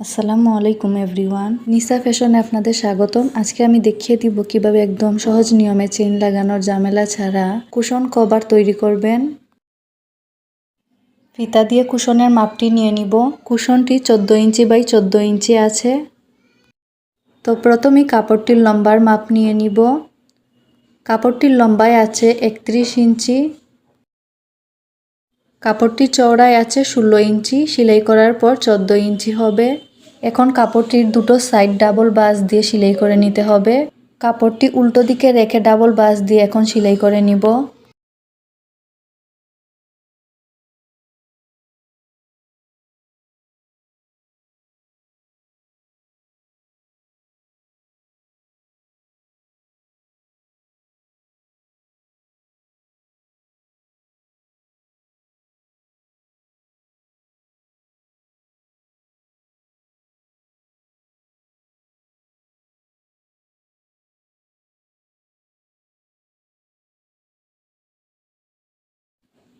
আসসালামু আলাইকুম, এভরিওয়ান। নিসা ফ্যাশনে আপনাদের স্বাগতম। আজকে আমি দেখিয়ে দিব কীভাবে একদম সহজ নিয়মে চেইন লাগানোর ঝামেলা ছাড়া কুশন কভার তৈরি করবেন। ফিতা দিয়ে কুশনের মাপটি নিয়ে নিব। কুশনটি চোদ্দ ইঞ্চি বাই চোদ্দ ইঞ্চি আছে। তো প্রথমে কাপড়টির লম্বার মাপ নিয়ে নিব। কাপড়টির লম্বায় আছে একত্রিশ ইঞ্চি। কাপড়টি চওড়ায় আছে ষোলো ইঞ্চি, সেলাই করার পর চোদ্দ ইঞ্চি হবে। এখন কাপড়টির দুটো সাইড ডাবল বাস দিয়ে সেলাই করে নিতে হবে। কাপড়টি উল্টো দিকে রেখে ডাবল বাস দিয়ে এখন সেলাই করে নিব।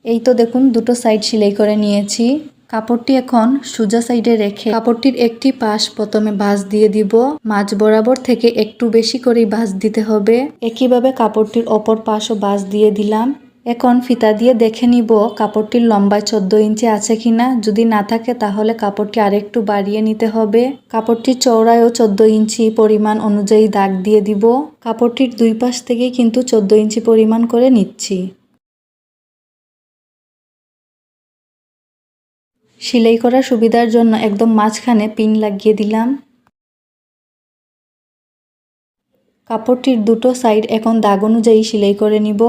এই তো দেখুন, দুটো সাইড সেলাই করে নিয়েছি। কাপড়টি এখন সোজা সাইডে রেখে কাপড়টির একটি পাশ প্রথমে বাস দিয়ে দিব। মাঝ বরাবর থেকে একটু বেশি করেই বাস দিতে হবে। একইভাবে কাপড়টির অপর পাশও বাস দিয়ে দিলাম। এখন ফিতা দিয়ে দেখে নিব কাপড়টির লম্বায় চোদ্দ ইঞ্চি আছে কিনা। যদি না থাকে তাহলে কাপড়টি আরেকটু বাড়িয়ে নিতে হবে। কাপড়টির চওড়ায়ও চোদ্দ ইঞ্চি পরিমাণ অনুযায়ী দাগ দিয়ে দিব। কাপড়টির দুই পাশ থেকেই কিন্তু চোদ্দ ইঞ্চি পরিমাণ করে নিচ্ছি। সেলাই করার সুবিধার জন্য একদম মাঝখানে পিন লাগিয়ে দিলাম। কাপড়টির দুটো সাইড এখন দাগ অনুযায়ী সেলাই করে নিব।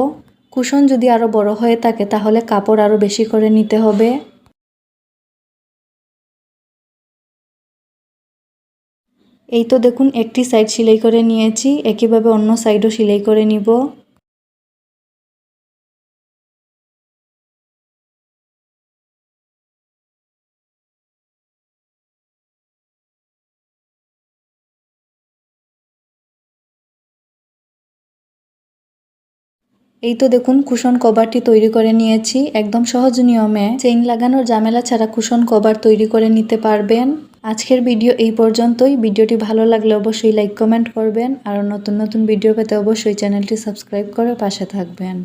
কুশন যদি আরও বড় হয়ে থাকে, তাহলে কাপড় আরও বেশি করে নিতে হবে। এই তো দেখুন, একটি সাইড সেলাই করে নিয়েছি, একইভাবে অন্য সাইডও সেলাই করে নিব। এই তো দেখুন, কুশন কভারটি তৈরি করে নিয়েছি। একদম সহজ নিয়মে চেইন লাগানোর ঝামেলা ছাড়া কুশন কভার তৈরি করে নিতে পারবেন। আজকের ভিডিও এই পর্যন্তই। ভিডিওটি ভালো লাগলে অবশ্যই লাইক, কমেন্ট করবেন। আর নতুন নতুন ভিডিও পেতে অবশ্যই চ্যানেলটি সাবস্ক্রাইব করে পাশে থাকবেন।